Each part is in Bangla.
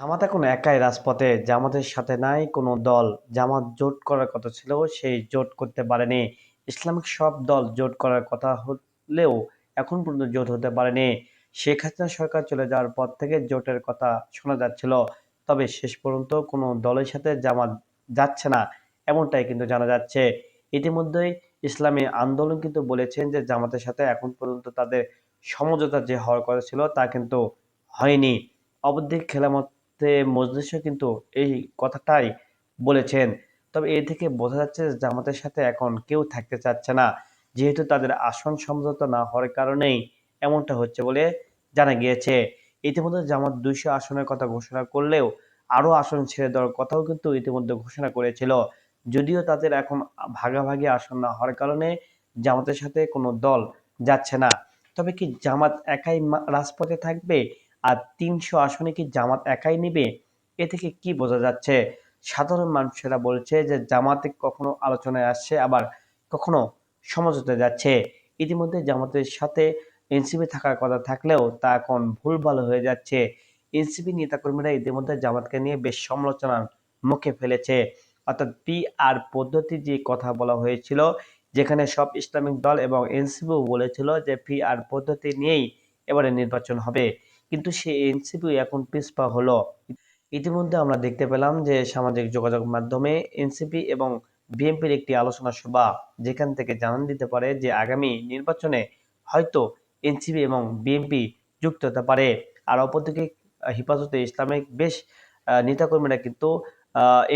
জামাত এখন একাই রাজপথে। জামাতের সাথে নাই কোনো দল। জামাত জোট করার কথা ছিল, সেই জোট করতে পারেনি। ইসলামিক সব দল জোট করার কথা হলেও এখন পর্যন্ত জোট হতে পারেনি। শেখ হাসিনা সরকার চলে যাওয়ার পর থেকে জোটের কথা শোনা যাচ্ছিল। তবে শেষ পর্যন্ত কোনো দলের সাথে জামাত যাচ্ছে না, এমনটাই কিন্তু জানা যাচ্ছে। ইতিমধ্যেই ইসলামী আন্দোলন কিন্তু বলেছেন যে জামাতের সাথে এখন পর্যন্ত তাদের সমঝোতা যে হওয়ার কথা ছিল তা কিন্তু হয়নি। অবধি খেলামত মজলিসও কিন্তু এই কথাটাই বলেছেন। তবে এ থেকে বোঝা যাচ্ছে জামাতের সাথে এখন কেউ থাকতে চাচ্ছে না। যেহেতু তাদের আসন সমঝোতা না হওয়ার কারণেই এমনটা হচ্ছে বলে জানা গিয়েছে। ইতিমধ্যে জামাত দুইশো আসনের কথা ঘোষণা করলেও আরও আসন ছেড়ে দেওয়ার কথাও কিন্তু ইতিমধ্যে ঘোষণা করেছিল। যদিও তাদের এখন ভাগাভাগি আসন না হওয়ার কারণে জামাতের সাথে কোনো দল যাচ্ছে না। তবে কি জামাত একাই রাজপথে থাকবে? আর তিনশো আসনে কি জামাত একাই নিবে? এ থেকে কি বোঝা যাচ্ছে? সাধারণ মানুষেরা বলছে যে জামাতে কখনো আলোচনায় আসছে, আবার কখনো সমঝোতে যাচ্ছে। ইতিমধ্যে জামাতের সাথে এনসিপি থাকার কথা থাকলেও তা এখন ভুলভাল হয়ে যাচ্ছে। এনসিপি নেতাকর্মীরা ইতিমধ্যে জামাতকে নিয়ে বেশ সমালোচনার মুখে ফেলেছে। অর্থাৎ পি আর পদ্ধতি যে কথা বলা হয়েছিল, যেখানে সব ইসলামিক দল এবং এনসিপিও বলেছিল যে পি আর পদ্ধতি নিয়েই এবারে নির্বাচন হবে। কিন্তু সেই এনসিপি এখন পিছপা হলো। ইতিমধ্যে আমরা দেখতে পেলাম যে সামাজিক যোগাযোগ মাধ্যমে এনসিপি এবং বিএনপির একটি আলোচনা সভা যেখান থেকে জানান দিতে পারে যে আগামী নির্বাচনে হয়তো এনসিপি এবং বিএনপি যুক্ত হতে পারে। আর অপরদিকে হেফাজতে ইসলামিক বেশ নেতাকর্মীরা কিন্তু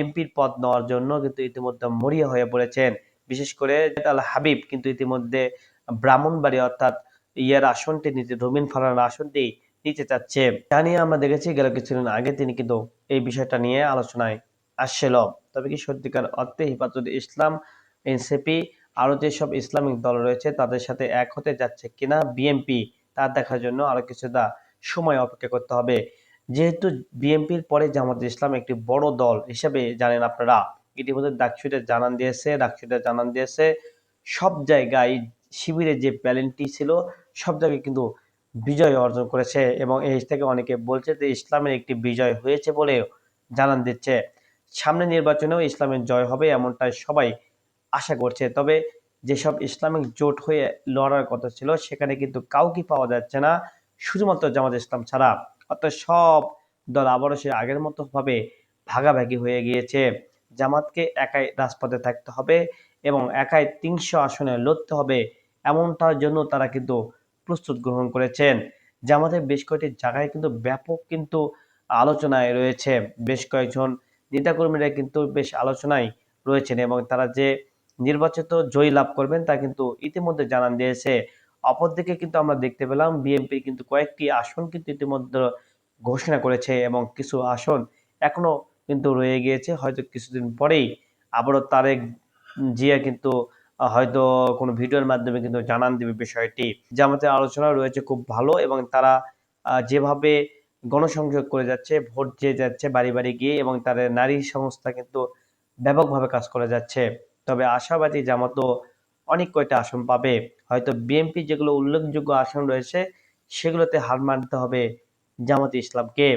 এমপির পদ নেওয়ার জন্য কিন্তু ইতিমধ্যে মরিয়া হয়ে পড়েছেন। বিশেষ করে আল হাবিব কিন্তু ইতিমধ্যে ব্রাহ্মণবাড়ি অর্থাৎ ইয়ার আসনটি নিতে রবিন ফারানার আসনটি নিতে চাচ্ছে। তা নিয়ে আমরা দেখেছি গেল কিছুদিন আগে তিনি কিন্তু এই বিষয়টা নিয়ে আলোচনায় আসছিল। তবে কি সত্যিকার অর্থে হেফাজত ইসলাম, এনসিপি আরও যেসব ইসলামিক দল রয়েছে তাদের সাথে এক হতে যাচ্ছে কিনা বিএনপি, তা দেখার জন্য আরও কিছুটা সময় অপেক্ষা করতে হবে। যেহেতু বিএনপির পরে জামাত ইসলাম একটি বড় দল হিসেবে জানেন আপনারা, ইতিমধ্যে ডাকসুতে জানান দিয়েছে, ডাকসুতে জানান দিয়েছে, সব জায়গায় শিবিরে যে প্যালেন্টটি ছিল, সব জায়গায় কিন্তু বিজয় অর্জন করেছে এবং এই থেকে অনেকে বলছে যে ইসলামের একটি বিজয় হয়েছে বলে জানান দিচ্ছে। সামনে নির্বাচনেও ইসলামের জয় হবে এমনটাই সবাই আশা করছে। তবে যেসব ইসলামিক জোট হয়ে লড়ার কথা ছিল, সেখানে কিন্তু কাউকে পাওয়া যাচ্ছে না, শুধুমাত্র জামাত ইসলাম ছাড়া। অর্থাৎ সব দল আবারও সে আগের মতো ভাবে ভাগাভাগি হয়ে গিয়েছে। জামাতকে একাই রাজপথে থাকতে হবে এবং একাই তিনশো আসনে লড়তে হবে, এমনটার জন্য তারা কিন্তু প্রস্তুত গ্রহণ করেছেন জামাতের বেশ কয়েকটি জায়গায় কিন্তু ব্যাপক কিন্তু আলোচনায় রয়েছে। বেশ কয়েকজন নেতাকর্মীরা কিন্তু বেশ আলোচনায় রয়েছেন এবং তারা যে নির্বাচিত জয়ী লাভ করবেন তা কিন্তু ইতিমধ্যে জানান দিয়েছে। অপরদিকে কিন্তু আমরা দেখতে পেলাম বিএনপি কিন্তু কয়েকটি আসন কিন্তু ইতিমধ্যে ঘোষণা করেছে এবং কিছু আসন এখনও কিন্তু রয়ে গিয়েছে। হয়তো কিছুদিন পরেই আবারও তারেক জিয়া কিন্তু হয়তো কোনো ভিডিওর মাধ্যমে কিন্তু জানান দেবে বিষয়টি। জামাতের আলোচনা রয়েছে খুব ভালো এবং তারা যেভাবে গণসংযোগ করে যাচ্ছে, ভোট দিয়ে যাচ্ছে বাড়ি বাড়ি গিয়ে এবং তাদের নারী সংস্থা কিন্তু ব্যাপকভাবে কাজ করে যাচ্ছে। তবে আশাবাদী জামাতও অনেক কয়টা আসন পাবে। হয়তো বিএনপি যেগুলো উল্লেখযোগ্য আসন রয়েছে, সেগুলোতে হার মানতে হবে জামাতে ইসলামকে।